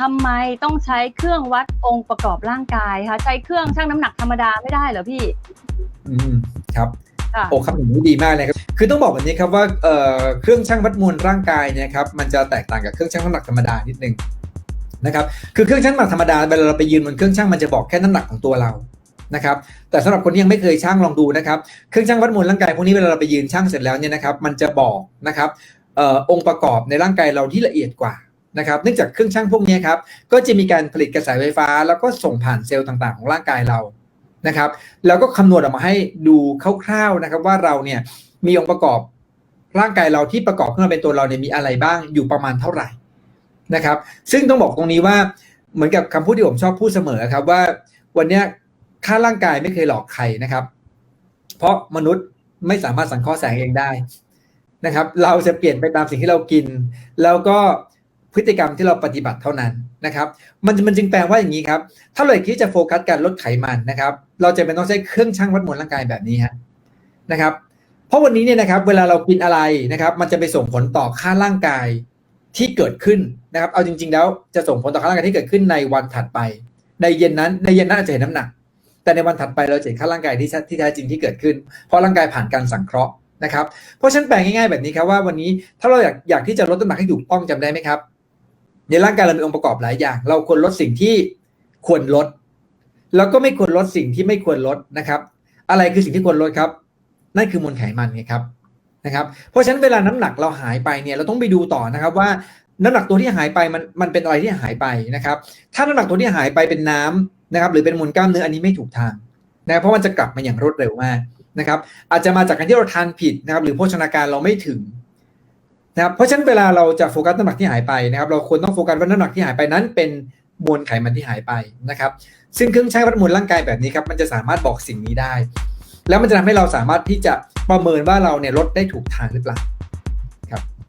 ทำไมต้องใช้เครื่องวัดองค์ประกอบร่างกายคะใช้เครื่องชั่งน้ำหนักธรรมดาไม่ได้เหรอพี่ อืมครับค่ะโอ้คำอย่างนี้ดีมากเลยครับ คือต้องบอกแบบนี้ครับว่าเอ่อเครื่องชั่งวัดมวลร่างกายเนี่ยครับมันจะแตกต่างกับเครื่องชั่งน้ำหนักธรรมดานิดนึงนะครับคือเครื่องชั่งน้ำหนักธรรมดาเวลาเราไปยืนบนเครื่องชั่งมันจะบอกแค่น้ำหนักของตัวเรานะครับแต่สำหรับคนที่ยังไม่เคยชั่งลองดูนะครับเครื่องชั่งวัดมวลร่างกายพวกนี้เวลาเราไปยืนชั่งเสร็จแล้วเนี่ยนะครับมันจะบอกนะครับเอ่อองค์ประกอบในร่างกายเราที่ละเอียดกว่า นะครับเนื่องจากเครื่องชั่งพวกนี้ครับก็จะมีการผลิตกระแสไฟฟ้า แล้วก็ส่งผ่านเซลล์ต่างๆ ของร่างกายเรานะครับแล้วก็คำนวณออกมาให้ดูคร่าวๆนะครับว่าเราเนี่ยมีองค์ประกอบร่างกายเราที่ประกอบขึ้นมาเป็นตัวเราเนี่ยมีอะไรบ้างอยู่ประมาณเท่าไหร่นะครับ ซึ่งต้องบอกตรงนี้ว่าเหมือนกับคำพูดที่ผมชอบพูดเสมอครับว่าวันนี้ค่าร่างกายไม่เคยหลอกใครนะครับ เพราะมนุษย์ไม่สามารถสังเคราะห์แสงเองได้นะครับ เราจะเปลี่ยนไปตามสิ่งที่เรากิน แล้วก็ พฤติกรรมที่เราปฏิบัติเท่านั้นนะครับ มันมันจึงแปลว่าอย่างนี้ครับ ถ้าเราอยากที่จะโฟกัสการลดไขมันนะครับ เราจะเป็นต้องใช้เครื่องชั่งวัดมวลร่างกายแบบนี้ฮะนะครับ เพราะวันนี้เนี่ยนะครับ เวลาเรากินอะไรนะครับ มันจะไปส่งผลต่อค่าร่างกายที่เกิดขึ้นนะครับ เอาจริง ๆ แล้วจะส่งผลต่อค่าร่างกายที่เกิดขึ้นในวันถัดไป ในเย็นนั้น ในเย็นนั้นอาจจะเห็นน้ำหนัก แต่ในวันถัดไปเราจะเห็นค่าร่างกายที่ที่แท้จริงที่เกิดขึ้น เพราะร่างกายผ่านการสังเคราะห์นะครับ เพราะฉันแปลง่ายๆแบบนี้ครับว่าวันนี้ถ้าเราอยากอยากที่จะลดน้ำหนักให้ถูกต้องจำได้ไหมครับ ในร่างกายเรามีองค์ประกอบหลายอย่าง เราควรลดสิ่งที่ควรลด แล้วก็ไม่ควรลดสิ่งที่ไม่ควรลดนะครับ อะไรคือสิ่งที่ควรลดครับ นั่นคือมวลไขมันไงครับนะครับ เพราะฉะนั้นเวลาน้ำหนักเราหายไปเนี่ยเราต้องไปดูต่อนะครับว่าน้ำหนักตัวที่หายไปมันมันเป็นอะไรที่หายไปนะครับ ถ้าน้ำหนักตัวที่หายไปเป็นน้ำนะครับ หรือเป็นมวลกล้ามเนื้ออันนี้ไม่ถูกทางนะเพราะมันจะกลับมาอย่างรวดเร็วมากนะครับ อาจจะมาจากการที่เราทานผิดนะครับ หรือโภชนาการเราไม่ถึง นะครับเพราะฉะนั้นเวลาเราจะโฟกัสน้ำหนักที่หายไปนะครับ เราควรต้องโฟกัสว่าน้ำหนักที่หายไปนั้น เป็นมวลไขมันที่หายไปนะครับ ซึ่งเครื่องใช้วัดมวลร่างกายแบบนี้ครับมันจะสามารถบอกสิ่งนี้ได้ แล้วมันจะทำให้เราสามารถที่จะประเมินว่าเราเนี่ยลดได้ถูกทางหรือเปล่าครับ